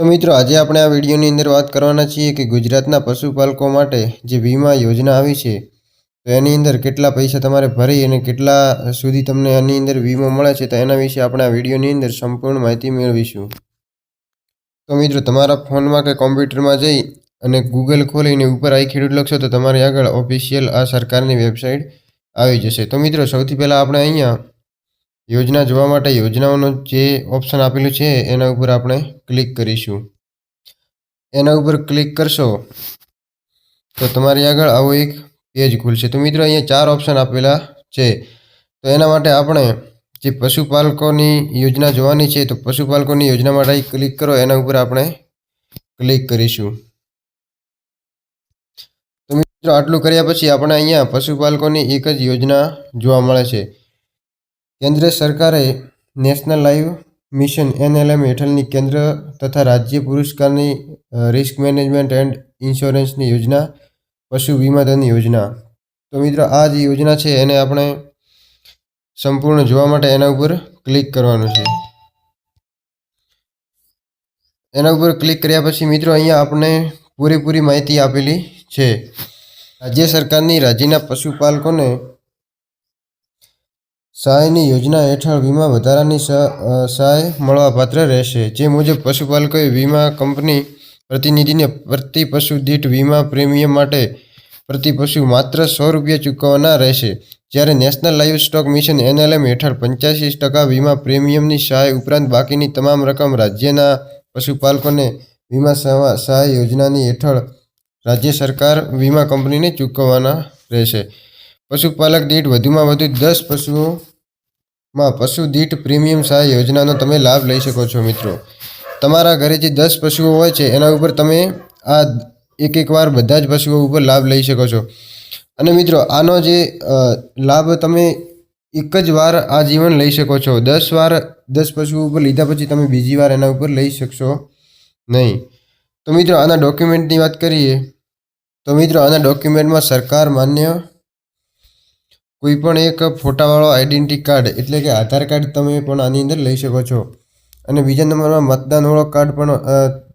તો મિત્રો, આજે આપણે આ વિડીયોની અંદર વાત કરવાના છીએ કે ગુજરાતના પશુપાલકો માટે જે વીમા યોજના આવી છે, તો એની અંદર કેટલા પૈસા તમારે ભરી અને કેટલા સુધી તમને આની અંદર વીમો મળે છે, તો એના વિશે આપણે આ વિડીયોની અંદર સંપૂર્ણ માહિતી મેળવીશું. તો મિત્રો, તમારા ફોનમાં કે કોમ્પ્યુટરમાં જઈ અને ગૂગલ ખોલીને ઉપર આઈ ખેડૂત લખશો, તો તમારી આગળ ઓફિશિયલ આ સરકારની વેબસાઇટ આવી જશે. તો મિત્રો, સૌથી પહેલાં આપણે અહીંયા યોજના જોવા માટે યોજનાઓનું જે ઓપ્શન આપેલું છે, એના ઉપર આપણે ક્લિક કરીશું. એના ઉપર ક્લિક કરશો, તો તમારી આગળ આવું એક પેજ ખુલશે. તો મિત્રો, અહીંયા ચાર ઓપ્શન આપેલા છે. તો એના માટે આપણે જે પશુપાલકોની યોજના જોવાની છે, તો પશુપાલકોની યોજના માટે ક્લિક કરો, એના ઉપર આપણે ક્લિક કરીશું. તો મિત્રો, આટલું કર્યા પછી આપણે અહીંયા પશુપાલકોની એક જ યોજના જોવા મળે છે. કેન્દ્ર સરકારે નેશનલ લાઈવ મિશન એનએલએમ હેઠળની કેન્દ્ર તથા રાજ્ય પુરસ્કારની રિસ્ક મેનેજમેન્ટ એન્ડ ઇન્સ્યોરન્સની યોજના, પશુ વીમા ધન યોજના. તો મિત્રો, આ જે યોજના છે, એને આપણે સંપૂર્ણ જોવા માટે એના ઉપર ક્લિક કરવાનું છે. એના ઉપર ક્લિક કર્યા પછી મિત્રો, અહીંયા આપણે પૂરેપૂરી માહિતી આપેલી છે. રાજ્ય સરકારની, રાજ્યના પશુપાલકોને સહાયની યોજના હેઠળ વીમા વધારાની સહ- સહાય મળવાપાત્ર રહેશે. જે મુજબ પશુપાલકોએ વીમા કંપની પ્રતિનિધિને પ્રતિ પશુ દીઠ વીમા પ્રીમિયમ માટે પ્રતિ પશુ માત્ર સો રૂપિયા ચૂકવવાના રહેશે. જ્યારે national livestock mission NLM હેઠળ પંચ્યાસી ટકા વીમા પ્રીમિયમની સહાય ઉપરાંત બાકીની તમામ રકમ રાજ્યના પશુપાલકોને વીમા સહાય યોજનાની હેઠળ રાજ્ય સરકાર વીમા કંપનીને ચૂકવવાના રહેશે. પશુપાલક દીઠ વધુમાં વધુ દસ પશુઓમાં પશુ દીઠ પ્રીમિયમ સહાય યોજનાનો તમે લાભ લઈ શકો છો, મિત્રો. તમારા ઘરે જે દસ પશુઓ હોય છે, એના ઉપર તમે આ એક એક વાર બધા જ પશુઓ ઉપર લાભ લઈ શકો છો. અને મિત્રો, આનો જે લાભ તમે એક જ વાર આ જીવન લઈ શકો છો. દસ વાર દસ પશુઓ ઉપર લીધા પછી તમે બીજી વાર એના ઉપર લઈ શકશો નહીં. તો મિત્રો, આના ડોક્યુમેન્ટની વાત કરીએ. તો મિત્રો, આના ડોક્યુમેન્ટમાં સરકાર માન્ય કોઈ પણ એક ફોટાવાળો આઈડેન્ટિટી કાર્ડ એટલે કે આધાર કાર્ડ તમે પણ આની અંદર લઈ શકો છો. અને બીજા નંબરમાં મતદાન ઓળખ કાર્ડ પણ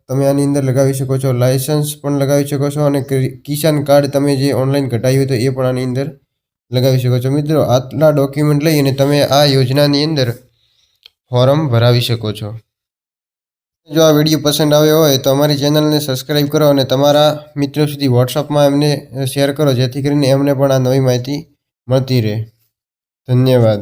તમે આની અંદર લગાવી શકો છો. લાયસન્સ પણ લગાવી શકો છો અને કિસાન કાર્ડ તમે જે ઓનલાઈન કઢાવ્યું હતું એ પણ આની અંદર લગાવી શકો છો. મિત્રો, આટલા ડોક્યુમેન્ટ લઈ અને તમે આ યોજનાની અંદર ફોર્મ ભરાવી શકો છો. જો આ વીડિયો પસંદ આવ્યો હોય તો અમારી ચેનલને સબસ્ક્રાઈબ કરો અને તમારા મિત્રો સુધી વોટ્સઅપમાં એમને શેર કરો, જેથી કરીને એમને પણ આ નવી માહિતી મળતી રહે ધન્યવાદ.